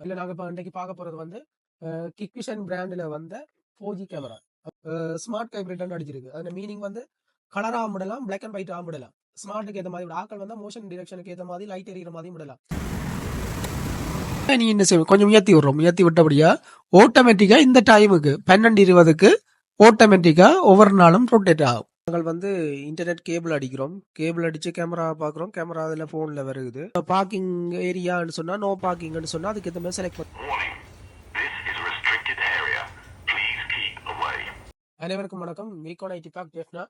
இல்ல நாங்க இப்ப இன்றைக்கு பார்க்க போறது வந்து கிக்விஷன் பிராண்டில் வந்த four G camera smart hybrid அடிச்சிருக்கு அதோட மீனிங் வந்து கலராக விடலாம் பிளாக் அண்ட் ஒயிட் விடலாம் ஸ்மார்ட்டுக்கு ஏற்ற மாதிரி விட ஆக்கள் வந்து மோஷன் டிரெக்ஷனுக்கு ஏற்ற மாதிரி லைட் எரியிற மாதிரி விடலாம் நீ என்ன செய்வோம் கொஞ்சம் உயர்த்தி விடுறோம். உயர்த்தி விட்டபடியா ஆட்டோமேட்டிக்கா இந்த டைமுக்கு பன்னெண்டு இருபதுக்கு ஆட்டோமேட்டிக்கா ஒவ்வொரு நாளும் ரொட்டேட் ஆகும். நாங்கள் வந்து இன்டர்நெட் கேபிள் அடிக்கிறோம். கேபிள் அடிச்சு கேமரா பார்க்குறோம். கேமரா அதில் ஃபோனில் வருது. பார்க்கிங் ஏரியான்னு சொன்னால் நோ பார்க்கிங்னு சொன்னால் அதுக்கு ஏற்ற மாதிரி செலக்ட். அனைவருக்கும் வணக்கம். மீகோன் ஐடி பாக் ஜெஃப்னா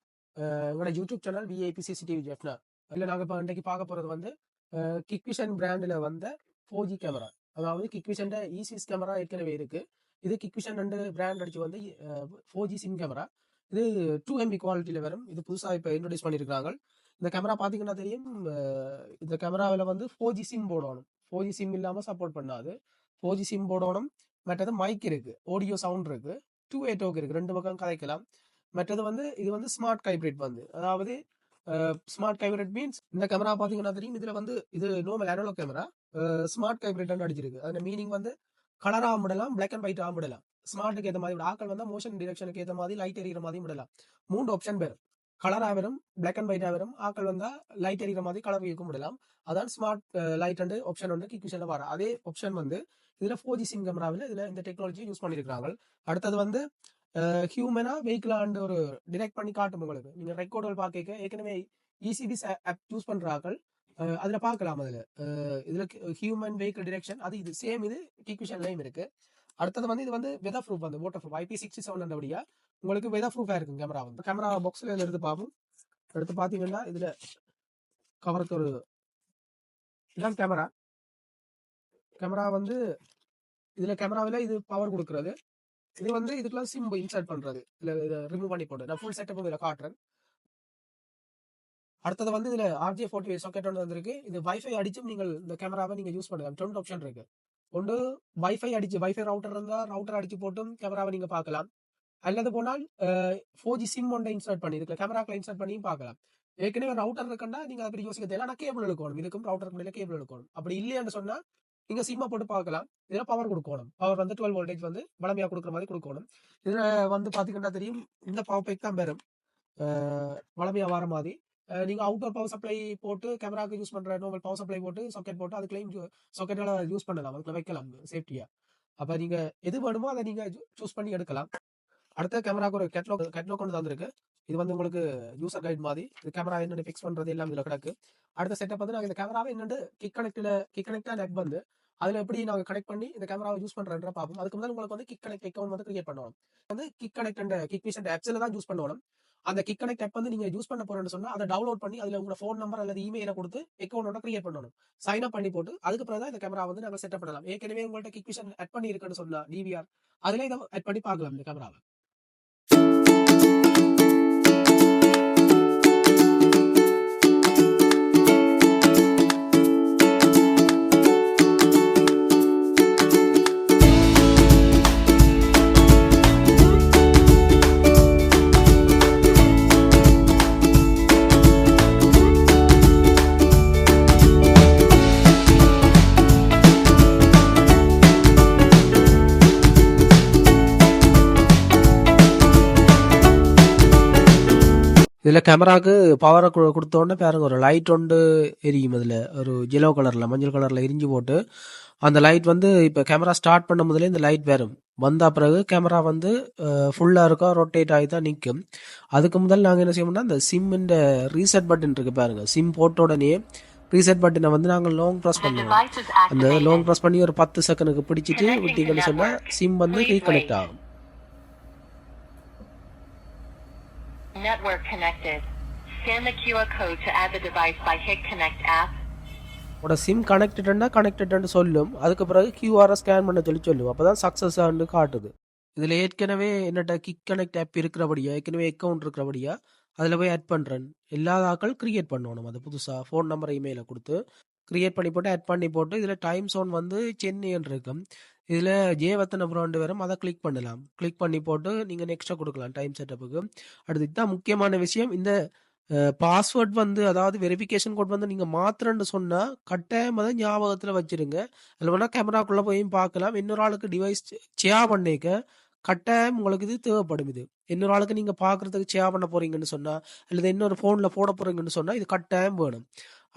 எங்களோட YouTube channel VIP CCTV Jaffna இல்லை நாங்கள் இப்போ இன்றைக்கு பார்க்க போகிறது வந்து கிக்விஷன் பிராண்டில் வந்த ஃபோர் ஜி கேமரா அதாவது கிக்விஷன் இசிஸ் கேமரா ஏற்கனவே இருக்கு. இது கிக்விஷன் ரெண்டு பிராண்ட் அடிச்சு வந்து ஃபோர் ஜி சிம் கேமரா இது டூ எம்பி குவாலிட்டியில் வரும். இது புதுசாக இப்போ இன்ட்ரடியூஸ் பண்ணியிருக்காங்க இந்த கேமரா பார்த்தீங்கன்னா தெரியும் இந்த கேமராவில் வந்து ஃபோர் ஜி சிம் போடணும். ஃபோர் ஜி சிம் இல்லாமல் சப்போர்ட் பண்ணாது. ஃபோர் ஜி சிம் போடணும். மற்றது மைக் இருக்கு ஆடியோ சவுண்ட் இருக்கு டூ ஏ டோக் இருக்கு. ரெண்டு பக்கம் கதைக்கலாம் மற்றது வந்து இது வந்து ஸ்மார்ட் கைப்ரேட் வந்து. அதாவது ஸ்மார்ட் கைப்ரேட் மீன்ஸ் இந்த கேமரா பார்த்தீங்கன்னா தெரியும். இதுல வந்து இது normal analog camera smart hybrid அடிச்சிருக்கு அதோட மீனிங் வந்து கலரா விடலாம் பிளாக் அண்ட் ஒயிட் முடியலாம் ஸ்மார்ட்டுக்கு ஏற்ற மாதிரி விட. ஆக்கள் வந்து மோஷன் டிரெக்ஷனுக்கு ஏற்ற மாதிரி லைட் எரியிற மாதிரி விடலாம். மூன்று ஆப்ஷன் பேர் கலராக வரும் பிளாக் அண்ட் ஒயிட்டா வரும் ஆக்கள் வந்தா லைட் எரியிற மாதிரி கலர் இருக்கும் விடலாம். அதான் ஸ்மார்ட் லைட் அண்ட் ஆப்ஷன் வந்து கிக்விஷன்ல வர அதே ஆப்ஷன் வந்து இதுல ஃபோர் ஜி சிம் கேமராவில் இதுல இந்த டெக்னாலஜி யூஸ் பண்ணியிருக்காங்க அடுத்தது வந்து ஹியூமனா வெஹிக்கிளாண்டு ஒரு டிரெக்ட் பண்ணி காட்டும் உங்களுக்கு. நீங்க ரெக்கார்டுகள் பார்க்க ஏற்கனவே இசிபி ஆப் யூஸ் பண்றாக்கள் அதில் அதுல பார்க்கலாம் அதுல. இதில் இதுல ஹியூமன் வெஹிக்கிள் டிரெக்ஷன் அது இது சேம் இது டிக்விஷன்லயும் இருக்கு. அடுத்தது வந்து இது வந்து வெதர் ப்ரூஃப் வந்து water proof IP sixty seven அப்படியா உங்களுக்கு வெதர் ப்ரூஃபாக இருக்கும் கேமரா வந்து. கேமரா பாக்ஸில் எடுத்து பார்ப்போம். எடுத்து பார்த்தீங்கன்னா இதில் கவருக்கு ஒரு இதான் கேமரா கேமரா வந்து இதில் கேமராவில் இது பவர் கொடுக்குறது. இது வந்து இதுக்கெல்லாம் சிம் இன்சர்ட் பண்ணுறது இல்லை இதை ரிமூவ் பண்ணி போட்டு நான் ஃபுல் செட்டப் இதில் காட்டுறேன். அடுத்தது வந்து இதில் ஆர்ஜே ஃபோர்ட்டி சாக்கெட் ஒன்று வந்திருக்கு. இது வைஃபை அடிச்சும் நீங்கள் இந்த கேமராவை நீங்கள் யூஸ் பண்ணலாம். ட்ரெண்ட் ஆப்ஷன் இருக்குது ஒன்று வைஃபை அடிச்சு வைஃபை ரவுட்டர் இருந்தா ரவுட்டர் அடிச்சு போட்டும் கேமராவை நீங்க பார்க்கலாம். அல்லது போனால் ஃபோர் ஜி சிம் ஒன்றை இன்சர்ட் பண்ணி இதுல கேமராக்களை இன்சர்ட் பண்ணியும் பார்க்கலாம். ஏற்கனவே ரவுட்டர் இருக்குன்னா நீங்க அதை பற்றி யோசிக்க தேவை ஆனால் கேபிள் எடுக்கணும். இதுக்கும் ரவுட்டர் மேலே கேபிள் எடுக்கணும். அப்படி இல்லையான்னு சொன்னா நீங்க சிம்மா போட்டு பார்க்கலாம். இதுல பவர் கொடுக்கணும். பவர் வந்து டுவெல் வோல்டேஜ் வந்து வளமையா கொடுக்குற மாதிரி கொடுக்கணும். இதுல வந்து பாத்தீங்கன்னா தெரியும் இந்த பவர் பேக் தான் பெறும் வளமையா வர மாதிரி. நீங்கள் நீங்க அவுட்டர் பவர் சப்ளை போட்டு கேமராக்கு யூஸ் பண்ற நார்மல் பவர் சப்ளை போட்டு சாக்கெட் போட்டு அதுக்குள்ளேயும் சாக்கெட்டால யூஸ் பண்ணலாம். அதுக்குள்ள வைக்கலாம் சேஃப்டியா அப்ப நீங்க எது வேணுமோ அதை நீங்க சூஸ் பண்ணி எடுக்கலாம். அடுத்த கேமராக்கு ஒரு கேட்லாக் கேட்லாக் கொண்டு வந்திருக்கு இது வந்து உங்களுக்கு யூசர் கைட் மாதிரி. இது கேமரா என்னென்னு ஃபிக்ஸ் பண்றது எல்லாம் இதுல கிடக்கு. அடுத்த செட்டப் வந்து நாங்கள் இந்த கேமராவை என்னென்னு கிக் கனெக்டில் கிக் கனெக்டா நெட் வந்து அதுல எப்படி நாங்க கனெக்ட் பண்ணி இந்த கேமராவை யூஸ் பண்றேன்ற பார்ப்போம். அதுக்கு முதல்ல உங்களுக்கு வந்து கிக் கனெக்ட் அக்கௌண்ட் வந்து கிரியேட் பண்ணணும். வந்து Hik connect and kick vision ஆப்ஸ்ல தான் யூஸ் பண்ணணும். அந்த கிக் கனெக்ட் ஆப் வந்து நீங்க யூஸ் பண்ண போறேன்னு சொன்னா அதை டவுன்லோட் பண்ணி அதுல உங்க ஃபோன் நம்பர் அல்லது இமெயில கொடுத்து அக்கௌண்டோட கிரியேட் பண்ணணும். சைன் அப் பண்ணி போட்டு அதுக்கு பிறகு தான் இந்த கேமரா வந்து நாங்க செட்டப் பண்ணலாம். ஏற்கனவே உங்கள்ட்ட கிக் விஷன் ஆட் பண்ணி இருக்குன்னு சொன்னா டிவிஆர் அதுல இதை ஆட் பண்ணி பார்க்கலாம் இந்த கேமராவை இதுல கேமராக்கு பவரை கொடுத்த உடனே பாருங்க ஒரு லைட் ஒன்று எரியும் அதுல ஒரு yellow கலர்ல மஞ்சள் கலர்ல எரிஞ்சு போட்டு அந்த லைட் வந்து இப்ப கேமரா ஸ்டார்ட் பண்ண முதல்ல இந்த லைட் வரும் வந்த பிறகு கேமரா வந்து ஃபுல்லா இருக்கா ரொட்டேட் ஆகி தான் நிற்கும் அதுக்கு முதல் நாங்க என்ன செய்யணும்னா இந்த சிம்மின் ரீசெட் பட்டன் இருக்கு பாருங்க சிம் போட்ட உடனே ரீசெட் பட்டனை வந்து நாங்க லாங் ப்ரெஸ் பண்ணுவோம் அந்த. லாங் ப்ரெஸ் பண்ணி ஒரு பத்து செகண்டுக்கு பிடிச்சிட்டு விட்டீங்கன்னு சொன்னா network. சிம் வந்து ரீகனெக்ட். ஆகும் Network connected. Scan the QR code to add the device by Hit Connect app. உட சிம் கனெக்டட்னா கனெக்டட்னு சொல்லும். அதுக்கு பிறகு கியூஆரை ஸ்கேன் பண்ண சொல்லி சொல்லும். அப்பதான் சக்சஸ் ஆண்டு காட்டுது. இதுல ஏற்கனவே என்னட்ட கிக் கனெக்ட் ஆப் இருக்கிறபடியா ஏற்கனவே அக்கௌண்ட் இருக்கிறபடியா அதுல போய் ஆட் பண்றேன். எல்லா ஆக்கள் கிரியேட் பண்ணணும். அது புதுசா ஃபோன் நம்பர் இமெயில கொடுத்து கிரியேட் பண்ணி போட்டு ஆட் பண்ணி போட்டு இதுல டைம் சோன் வந்து சென்னைன்னு இருக்கும் இதுல ஜேவத்தன பிராண்டு வரும் அதை கிளிக் பண்ணலாம். கிளிக் பண்ணி போட்டு நீங்கள் நெக்ஸ்ட்டாக கொடுக்கலாம் டைம் செட்டப்புக்கு அடுத்து இதுதான் முக்கியமான விஷயம். இந்த பாஸ்வேர்ட் வந்து அதாவது வெரிஃபிகேஷன் கோட் வந்து நீங்கள் மாத்திரன்னு சொன்னால் கட்டாயமாக அதை ஞாபகத்தில் வச்சிருங்க. அதில் வேணால் கேமராக்குள்ளே போய் பார்க்கலாம். இன்னொரு ஆளுக்கு டிவைஸ் சேவ் பண்ணிக்க கட்டாயம் உங்களுக்கு இது தேவைப்படும் இது. இன்னொரு ஆளுக்கு நீங்கள் பார்க்குறதுக்கு சேவ் பண்ண போகிறீங்கன்னு சொன்னால் அல்லது இன்னொரு ஃபோனில் போட போகிறீங்கன்னு சொன்னால் இது கட்டாயம் வேணும்.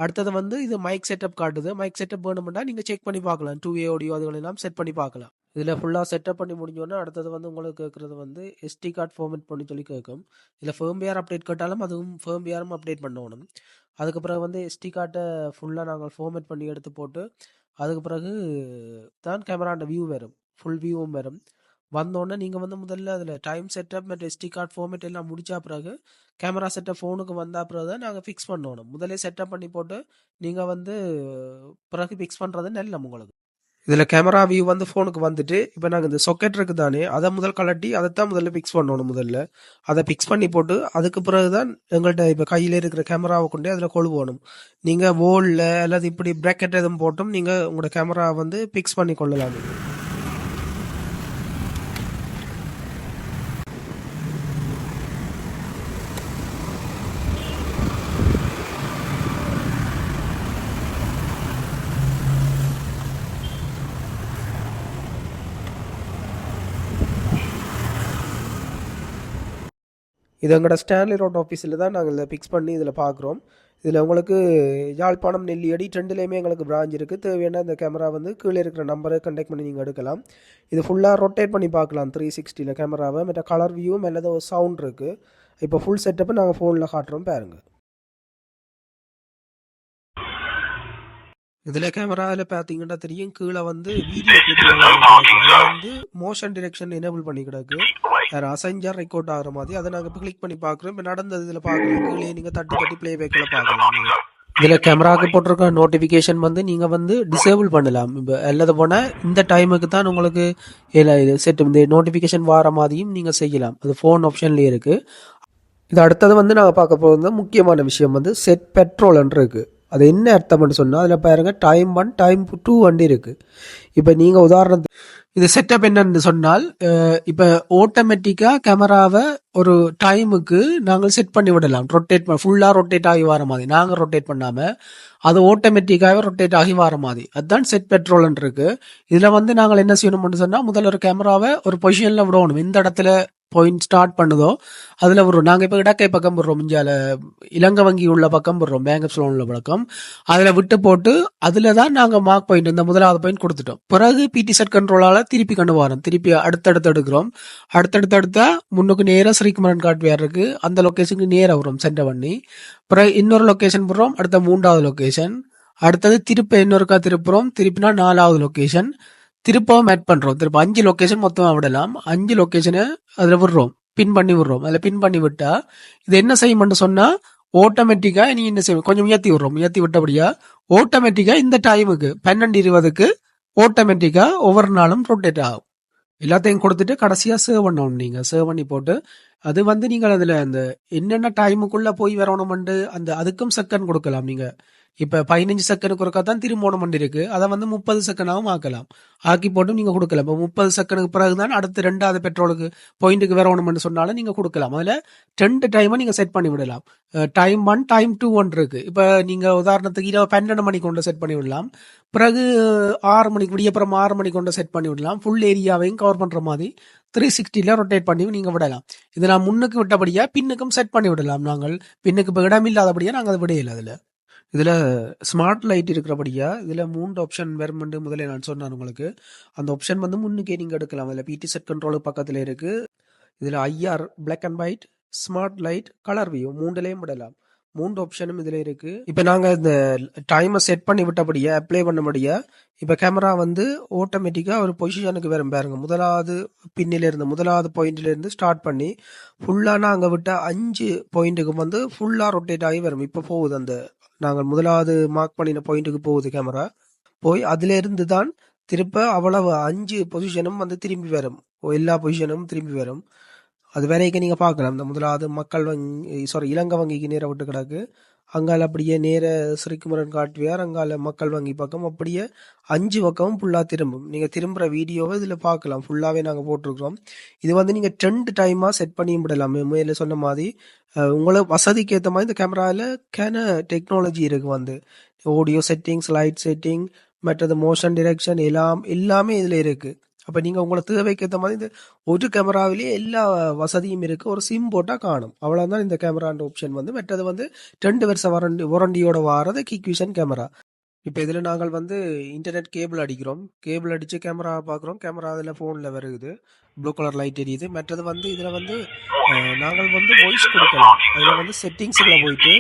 அடுத்தது வந்து இது மைக் செட்டப் காட்டுது. மைக் செட்டப் வேணும்னா நீங்கள் செக் பண்ணி பார்க்கலாம். டூ ஏ ஆடியோ அதுகளெல்லாம் செட் பண்ணி பார்க்கலாம். இதில் ஃபுல்லாக செட்டப் பண்ணி முடிஞ்சோடனே அடுத்தது வந்து உங்களுக்கு கேட்குறது வந்து எஸ்டி கார்டு ஃபார்மேட் பண்ணி சொல்லி கேட்கும். இதில் ஃபேம்வேர் அப்டேட் கேட்டாலும் அதுவும் ஃபேம்வேரும் அப்டேட் பண்ணணும். அதுக்கு பிறகு வந்து எஸ்டி கார்டை ஃபுல்லாக நாங்கள் ஃபார்மேட் பண்ணி எடுத்து போட்டு அதுக்கு பிறகு தான் கேமராண்ட வியூ வரும். ஃபுல் வியூவும் வரும். வந்தோடனே நீங்கள் வந்து முதல்ல அதில் டைம் செட்டப் மற்றும் எஸ்டி கார்டு ஃபார்மேட் எல்லாம் முடிச்சா பிறகு கேமரா செட்டப் ஃபோனுக்கு வந்தா பிறகு தான் நாங்கள் ஃபிக்ஸ் பண்ணணும். முதலே செட்டப் பண்ணி போட்டு நீங்கள் வந்து பிறகு ஃபிக்ஸ் பண்ணுறது நல்ல உங்களுக்கு. இதில் கேமரா வியூ வந்து ஃபோனுக்கு வந்துட்டு இப்போ நாங்கள் இந்த சொக்கெட் இருக்குது தானே அதை முதல் கலட்டி அதை தான் முதல்ல ஃபிக்ஸ் பண்ணணும் முதல்ல. அதை ஃபிக்ஸ் பண்ணி போட்டு அதுக்கு பிறகு தான் எங்கள்கிட்ட இப்போ கையில் இருக்கிற கேமராவை கொண்டு அதில் கொழுவணும். நீங்கள் வோலில் அல்லது இப்படி ப்ராக்கெட் எதுவும் போட்டும் நீங்கள் உங்களோட கேமரா வந்து ஃபிக்ஸ் பண்ணி கொள்ளலாம். இது எங்களோட ஸ்டான்லி ரோட் ஆஃபீஸில் தான் நாங்கள் இதை ஃபிக்ஸ் பண்ணி இதில் பார்க்குறோம். இதில் உங்களுக்கு யாழ்ப்பாணம் நெல்லியடி ரெண்டுலேயுமே எங்களுக்கு பிரான்ச் இருக்குது தேவையான இந்த கேமரா வந்து கீழே இருக்கிற நம்பரை கண்டெக்ட் பண்ணி நீங்கள் எடுக்கலாம். இது ஃபுல்லாக ரொட்டேட் பண்ணி பார்க்கலாம். த்ரீ சிக்ஸ்டியில் கேமராவை மற்ற கலர் வியூ மேலே ஒரு சவுண்ட் இருக்குது இப்போ ஃபுல் செட்டப்பு நாங்கள் ஃபோனில் காட்டுறோம் பாருங்கள் இதில் கேமராவில் பார்த்தீங்கன்னா தெரியும். கீழே வந்து வீடியோ கிளிப் வந்து மோஷன் டிரெக்ஷன் எனேபிள் பண்ணி கிடக்கு. வேறு அசைஞ்சா ரெக்கார்ட் ஆகிற மாதிரி. அதை நாங்கள் இப்போ கிளிக் பண்ணி பார்க்குறோம் இப்போ நடந்தது இதில் பார்க்கலாம் கீழே நீங்கள் தட்டி தட்டி ப்ளே பேக்கில் பார்க்கலாம் இதில் கேமராவுக்கு போட்டிருக்க நோட்டிஃபிகேஷன் வந்து நீங்கள் வந்து டிசேபிள் பண்ணலாம். இப்போ எல்லாத போனால் இந்த டைமுக்கு தான் உங்களுக்கு செட் இந்த நோட்டிஃபிகேஷன் வர மாதிரியும் நீங்கள் செய்யலாம். அது ஃபோன் ஆப்ஷன்லேயே இருக்குது இது அடுத்தது வந்து நாங்கள் பார்க்க போகிறது முக்கியமான விஷயம் வந்து செட் பெட்ரோல்ன்று இருக்குது அது என்ன அர்த்தம்னு சொன்னால் அதில் பாருங்கள் டைம் ஒன் டைம் டூ வண்டி இருக்குது இப்போ நீங்கள் உதாரணத்துக்கு இது செட்டப் என்னன்னு சொன்னால் இப்போ ஆட்டோமேட்டிக்காக கேமராவை ஒரு டைமுக்கு நாங்கள் செட் பண்ணி விடலாம். ரொட்டேட் ஃபுல்லாக ரொட்டேட் ஆகி வர மாதிரி. நாங்கள் ரொட்டேட் பண்ணாமல் அது ஆட்டோமேட்டிக்காகவே ரொட்டேட் ஆகி வர மாதிரி. அதுதான் செட் பெட்ரோலுன்னுருக்கு இதில் வந்து நாங்கள் என்ன செய்யணும்னு சொன்னால் முதல்ல ஒரு கேமராவை ஒரு பொசிஷனில் விடணும். இந்த இடத்துல பாயிண்ட் ஸ்டார்ட் பண்ணுதோ அதில் விடுறோம். நாங்கள் இப்போ இடக்கை பக்கம் விடுறோம். இந்தியாவில் இலங்கை வங்கி உள்ள பக்கம் போடுறோம் பேங்க் ஆஃப் உள்ள பழக்கம் அதில் விட்டு போட்டு அதில் தான் நாங்கள் மார்க் பாயிண்ட் இந்த முதலாவது பாயிண்ட் கொடுத்துட்டோம். பிறகு பிடி செட் கண்ட்ரோலால் திருப்பி கண்டு வரோம். திருப்பி அடுத்தடுத்து எடுக்கிறோம். அடுத்தடுத்து எடுத்தா முன்னுக்கு நேராக ஸ்ரீகுமரன் காட் வேறு இருக்குது அந்த லொக்கேஷனுக்கு நேராக வரும் சென்டர் பண்ணி பிறகு இன்னொரு லொக்கேஷன் போடுறோம் அடுத்த மூன்றாவது லொக்கேஷன் அடுத்தது திருப்ப இன்னொருக்கா திருப்புறோம். திருப்பினா நாலாவது லொக்கேஷன் திருப்பவும் ஆட் பண்றோம். திருப்ப அஞ்சு லொக்கேஷன் மொத்தமா விடலாம். அஞ்சு லொக்கேஷனை அதுல விடுறோம். பின் பண்ணி விடுறோம். அதுல பின் பண்ணி விட்டா இது என்ன செய்யும்னு சொன்னா ஆட்டோமேட்டிக்கா நீ என்ன செய்வோம் கொஞ்சம் உயர்த்தி விடுறோம். உயர்த்தி விட்டபடியா ஆட்டோமேட்டிக்கா இந்த டைமுக்கு பன்னெண்டு இருபதுக்கு ஆட்டோமேட்டிக்கா ஒவ்வொரு நாளும் ரொட்டேட் ஆகும். எல்லாத்தையும் கொடுத்துட்டு கடைசியா சேவ் பண்ணணும் நீங்க. சேவ் பண்ணி போட்டு அது வந்து நீங்கள் அதுல அந்த என்னென்ன டைமுக்குள்ள போய் வரணும்னு அந்த அதுக்கும் செகண்ட் கொடுக்கலாம் நீங்க. இப்ப பதினஞ்சு செகண்டுக்கு ஒருக்கா தான் திருமணம் பண்ணிருக்கு அதை வந்து முப்பது செகண்டாகவும் ஆக்கலாம். ஆக்கி போட்டு நீங்க கொடுக்கலாம். இப்போ முப்பது செகண்டுக்கு பிறகுதான் அடுத்த ரெண்டாவது பெட்ரோலுக்கு பாயிண்ட்டுக்கு வரணும்னு சொன்னாலும் நீங்க கொடுக்கலாம். அதுல ரெண்டு டைமை நீங்க செட் பண்ணி விடலாம். Time one time two one இருக்கு. இப்ப நீங்க உதாரணத்துக்கு இரவு பன்னெண்டு மணி கொண்டு செட் பண்ணி விடலாம். பிறகு ஆறு மணிக்கு விடியப்புறம் ஆறு மணி கொண்டு செட் பண்ணி விடலாம். ஃபுல் ஏரியாவையும் கவர் பண்ற மாதிரி த்ரீ சிக்ஸ்டியில் ரொட்டேட் பண்ணி நீங்கள் விடலாம். இதை நான் முன்னுக்கு விட்டபடியா பின்னுக்கும் செட் பண்ணி விடலாம். நாங்கள் பின்னுக்கு இப்போ இடம் இல்லாதபடியா நாங்கள் அதை விடையில அதில். இதில் ஸ்மார்ட் லைட் இருக்கிறபடியா இதில் மூன்று ஆப்ஷன் வருமெண்டு முதல்ல நான் சொன்னேன் உங்களுக்கு. அந்த ஆப்ஷன் வந்து முன்னுக்கே நீங்கள் எடுக்கலாம். அதில் பிடி செட் கண்ட்ரோல் பக்கத்தில் இருக்குது இதில் IR black and white smart light colour view மூன்றுலேயும் விடலாம். மூன்று ஆப்ஷனும் இதில் இருக்குது இப்போ நாங்கள் இந்த டைமை செட் பண்ணி விட்டபடியா அப்ளை பண்ணபடியா இப்போ கேமரா வந்து ஆட்டோமேட்டிக்காக ஒரு பொசிஷனுக்கு வரும் பாருங்க. முதலாவது பின்னில இருந்து முதலாவது பாயிண்ட்லேருந்து ஸ்டார்ட் பண்ணி ஃபுல்லாக நாங்கள் விட்ட அஞ்சு பாயிண்ட்டுக்கு வந்து ஃபுல்லாக ரொட்டேட் ஆகி வரும். இப்போ போகுது அந்த நாங்கள் முதலாவது மார்க் பண்ணின பாயிண்ட்டுக்கு போகுது கேமரா போய் அதிலிருந்து தான் திருப்ப அவ்வளவு அஞ்சு பொசிஷனும் வந்து திரும்பி வரும். எல்லா பொசிஷனும் திரும்பி வரும். அது வேலைக்கு நீங்கள் பார்க்கலாம். இந்த முதலாவது மக்கள் வங்கி சாரி இலங்கை வங்கிக்கு நேர விட்டு கிடக்கு. அங்கால அப்படியே நேர ஸ்ரீகுமரன் காட்டுவியார் அங்கால மக்கள் வங்கி பக்கம் அப்படியே அஞ்சு பக்கமும் ஃபுல்லாக திரும்பும். நீங்கள் திரும்புகிற வீடியோவை இதில் பார்க்கலாம். ஃபுல்லாகவே நாங்கள் போட்டிருக்கிறோம். இது வந்து நீங்கள் ட்ரெண்ட் டைமாக செட் பண்ணி விடலாம். மேலே சொன்ன மாதிரி உங்களை வசதிக்கு ஏற்ற மாதிரி இந்த கேமராவில் கேன டெக்னாலஜி இருக்குது வந்து. ஆடியோ செட்டிங்ஸ் லைட் செட்டிங் மற்றது மோஷன் டிரெக்ஷன் எல்லாம் எல்லாமே இதில் இருக்குது அப்போ நீங்கள் உங்களை தேவைக்கு ஏற்ற மாதிரி இந்த ஒரு கேமராவிலேயே எல்லா வசதியும் இருக்குது ஒரு சிம் போட்டால் காணும். அவ்வளோதான் இந்த கேமரான்ற ஆப்ஷன் வந்து. மற்றது வந்து ரெண்டு வருஷம் வாரண்டி வாரண்டியோட வாரது கிக் விஷன் கேமரா இப்போ இதில் நாங்கள் வந்து இன்டர்நெட் கேபிள் அடிக்கிறோம். கேபிள் அடித்து கேமரா பார்க்குறோம் கேமரா அதில் ஃபோனில் வருகுது. ப்ளூ கலர் லைட் எரியுது. மற்றது வந்து இதில் வந்து நாங்கள் வந்து வாய்ஸ் கொடுக்கலாம். அதில் வந்து செட்டிங்ஸில் போயிட்டு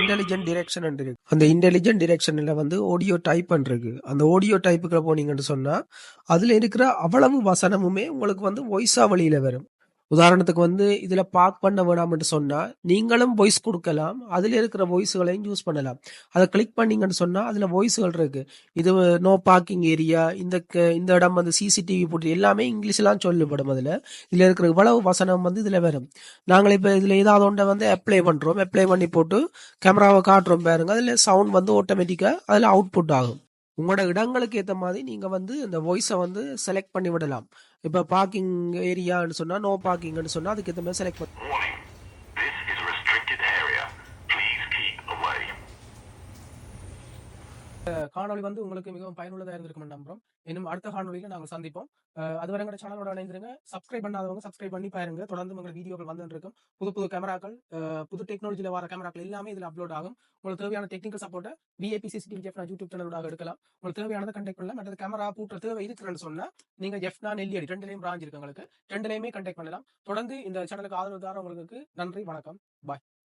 இன்டெலிஜென்ட் டிரெக்ஷன் இருக்கு. அந்த இன்டெலிஜென்ட் டிரெக்ஷனில் வந்து ஆடியோ டைப் இருக்கு. அந்த ஆடியோ டைப்புக்குள்ள போனீங்கன்னு சொன்னால் அதில் இருக்கிற அவ்வளவு வசனமுமே உங்களுக்கு வந்து வாய்ஸாக வழியில் வரும். உதாரணத்துக்கு வந்து இதில் பார்க் பண்ண வேணாம்னு சொன்னால் நீங்களும் வாய்ஸ் கொடுக்கலாம். அதில் இருக்கிற வாய்ஸுகளையும் யூஸ் பண்ணலாம். அதை கிளிக் பண்ணீங்கன்னு சொன்னால் அதில் வாய்ஸுகள் இருக்கு. இது நோ பார்க்கிங் ஏரியா இந்த இந்த இடம் வந்து சிசிடிவி போட்டு எல்லாமே இங்கிலீஷ்லாம் சொல்லப்படும் அதில். இதில் இருக்கிற இவ்வளவு வசனம் வந்து இதில் வரும். நாங்கள் இப்போ இதில் ஏதாவது ஒன்றை வந்து அப்ளை பண்ணுறோம் அப்ளை பண்ணி போட்டு கேமராவை காட்டுறோம் பாருங்க. அதில் சவுண்ட் வந்து ஆட்டோமேட்டிக்காக அதில் அவுட்புட் ஆகும். உங்களோட இடங்களுக்கு ஏற்ற மாதிரி நீங்கள் வந்து இந்த வாய்ஸை வந்து செலக்ட் பண்ணி விடலாம் இப்போ பார்க்கிங் ஏரியான்னு சொன்னால் நோ பார்க்கிங்னு சொன்னால் அதுக்கு ஏற்ற மாதிரி செலக்ட் பண்ணி காணொலி வந்து உங்களுக்கு மிகவும் பயனுள்ளதாக இருந்திருக்கும் நம்புறோம். இன்னும் அடுத்த காணொலியில் நாங்கள் சந்திப்போம். அதுவரை எங்களோட சேனலோட இணைந்திருங்க. சப்ஸ்கிரைப் பண்ணாதவங்க சப்ஸ்கிரைப் பண்ணி பாருங்க. தொடர்ந்து உங்கள் வீடியோக்கள் வந்துட்டு இருக்கும். புது புது கேமராக்கள் புது டெக்னாலஜியில் வர கேமராக்கள் எல்லாமே இதில் அப்லோட் ஆகும். உங்களுக்கு தேவையான டெக்னிக்கல் சப்போர்ட்டை விஏபி சிசிடிவி ஜெஃப்னா யூடியூப் சேனலோட எடுக்கலாம். உங்களுக்கு தேவையானதை கண்டெக்ட் பண்ணலாம். மற்ற கேமரா பூட்டுற தேவை இருக்குன்னு சொன்னா நீங்க ஜெஃப்னா நெல்லியடி ரெண்டுலேயும் பிராஞ்ச் இருக்கு உங்களுக்கு. கண்டெக்ட் பண்ணலாம். தொடர்ந்து இந்த சேனலுக்கு ஆதரவு தார உங்களுக்கு நன்றி வணக்கம். பாய்